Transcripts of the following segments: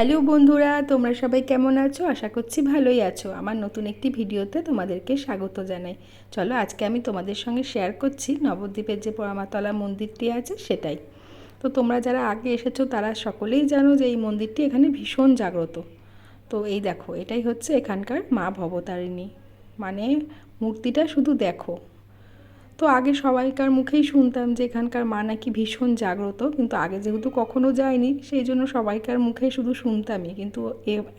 Hello বন্ধুরা, তোমরা সবাই কেমন আছো? আশা করছি ভালোই আছো। আমার নতুন একটি ভিডিওতে তোমাদেরকে স্বাগত জানাই। চলো, আজকে আমি তোমাদের সঙ্গে শেয়ার করছি নবদ্বীপের যে পোড়ামাতলা মন্দিরটি আছে সেটাই। তো তোমরা যারা আগে এসেছ, তারা সকলেই জানো যে এই মন্দিরটি এখানে ভীষণ জাগ্রত। তো এই দেখো, এটাই হচ্ছে এখানকার মা ভবতারিণী। মানে মূর্তিটা শুধু দেখো। তো আগে সবাইকার মুখেই শুনতাম যে এখানকার মা নাকি ভীষণ জাগ্রত, কিন্তু আগে যেহেতু কখনো যায়নি, সেই জন্য সবাইকার মুখে শুধু শুনতামই। কিন্তু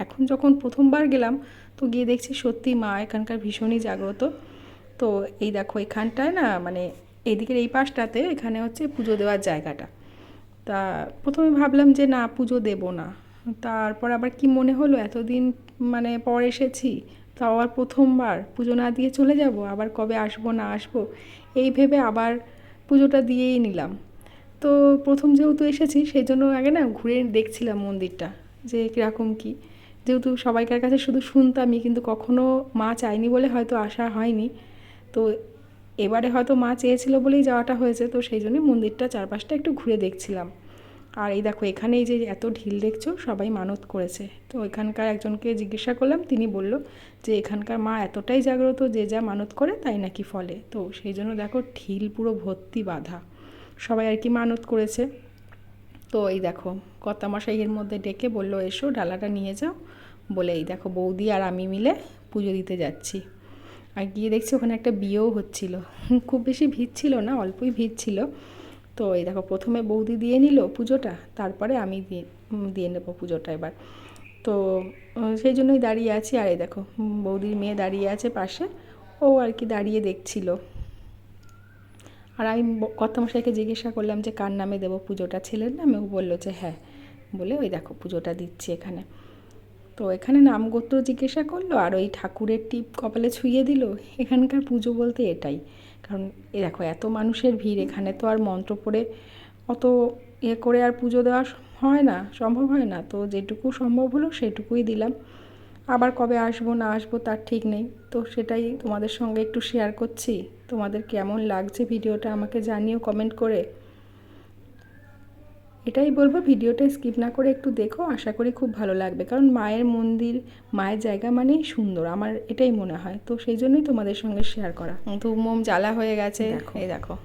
এখন যখন প্রথমবার গেলাম, তো গিয়ে দেখছি সত্যি মা এখানকার ভীষণই জাগ্রত। তো এই দেখো এখানটায় না মানে এদিকের এই পাশটাতে এখানে হচ্ছে পুজো দেওয়ার জায়গাটা। তা প্রথমে ভাবলাম যে না, পুজো দেব না। তারপর আবার কি মনে হলো, এতদিন মানে পর এসেছি তাও আবার প্রথমবার পুজো না দিয়ে চলে যাব, আবার কবে আসব না আসব, এই ভেবে আবার পুজোটা দিয়েই নিলাম। তো প্রথম যেহেতু এসেছি, সেই জন্য আগে না ঘুরে দেখছিলাম মন্দিরটা, যে কীরকম কী। যেহেতু সবাইকার কাছে শুধু শুনতামই, কিন্তু কখনো মা চায়নি বলে হয়তো আসা হয়নি। তো এবারে হয়তো মা চেয়েছিল বলেই যাওয়াটা হয়েছে, তো সেই জন্যই মন্দিরটা চারপাশটা একটু ঘুরে দেখছিলাম। আর এই দেখো, এখানে এই যে এত ঢিল দেখছ, সবাই মানত করেছে। তো এখানকার একজনকে জিজ্ঞাসা করলাম, তিনি বলল যে এখানকার মা এতটাই জাগ্রত যে যা মানত করে তাই নাকি ফলে। তো সেই জন্য দেখো, ঢিল পুরো ভর্তি বাঁধা। সবাই আর কি মানত করেছে। তো এই দেখো, কর্তামশাই এর মধ্যে ডেকে বলল, এসো, ডালাটা নিয়ে যাও। বলে এই দেখো, বৌদি আর আমি মিলে পুজো দিতে যাচ্ছি। আর গিয়ে দেখছি ওখানে একটা বিয়েও হচ্ছিল। খুব বেশি ভিড় ছিল না, অল্পই ভিড় ছিল। তো এই দেখো প্রথমে বৌদি দিয়ে নিল পুজোটা, তারপরে আমি দিয়ে দিয়ে নেব পুজোটা এবার। তো সেই জন্যই দাঁড়িয়ে আছি। আর এই দেখো বৌদির মেয়ে দাঁড়িয়ে আছে পাশে। ও আর কি দাঁড়িয়ে দেখছিল। আর আমি কর্তামশাইকে জিজ্ঞাসা করলাম যে, কার নামে দেবো পুজোটা? ছেলের নামে? ও বলল যে হ্যাঁ। বলে, ওই দেখো, পুজোটা দিচ্ছি এখানে। তো এখানে নাম গোত্র জিজ্ঞাসা করল। আর ওই ঠাকুরের টিপ কপালে ছুঁয়ে দিল। এখানকার পুজো বলতে এটাই। কারণ এ দেখো, এত মানুষের ভিড়, এখানে তো আর মন্ত্র পড়ে অত ইয়ে করে আর পুজো দেওয়া হয় না, সম্ভব হয় না। তো যেটুকু সম্ভব হলো সেটুকুই দিলাম। আবার কবে আসব, না আসব তার ঠিক নেই। তো সেটাই তোমাদের সঙ্গে একটু শেয়ার করছি। তোমাদের কেমন লাগছে ভিডিওটা আমাকে জানিও কমেন্ট করে। এটাই বলব ভিডিওটা স্কিপ না করে একটু দেখো আশা করি খুব ভালো লাগবে। কারণ মায়ের মন্দির মায়ের জায়গা মানেই সুন্দর আমার এটাই মনে হয়। তো সেই জন্যই তোমাদের সঙ্গে শেয়ার করা। ধূপ মোম জ্বালা হয়ে গেছে। এই দেখো।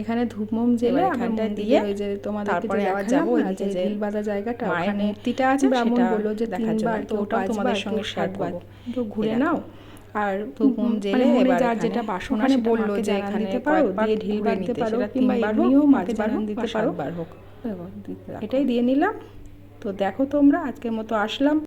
এখানে ধূপ মোম জেলে এখানটা দিয়ে ওই যে তোমাদের তারপরে আবার যাব ওই যে জেল বাঁধা জায়গাটা মায়ের মূর্তিটা আছে ব্রাহ্মণ বলল যে তো ওটাও তোমাদের সঙ্গে শেয়ার করব। তো ঘুরে নাও। আর ধূপ মোম জেলে এবার যার যেটা বাসন ওখানে বলল যে এখানে পারো দিয়ে ঢিল বাঁধতে পারো কিংবা এমনিও বারণ দিতে পারো। হোক এটাই দিয়ে নিলাম। তো দেখো তোমরা আজকের মতো আসলাম।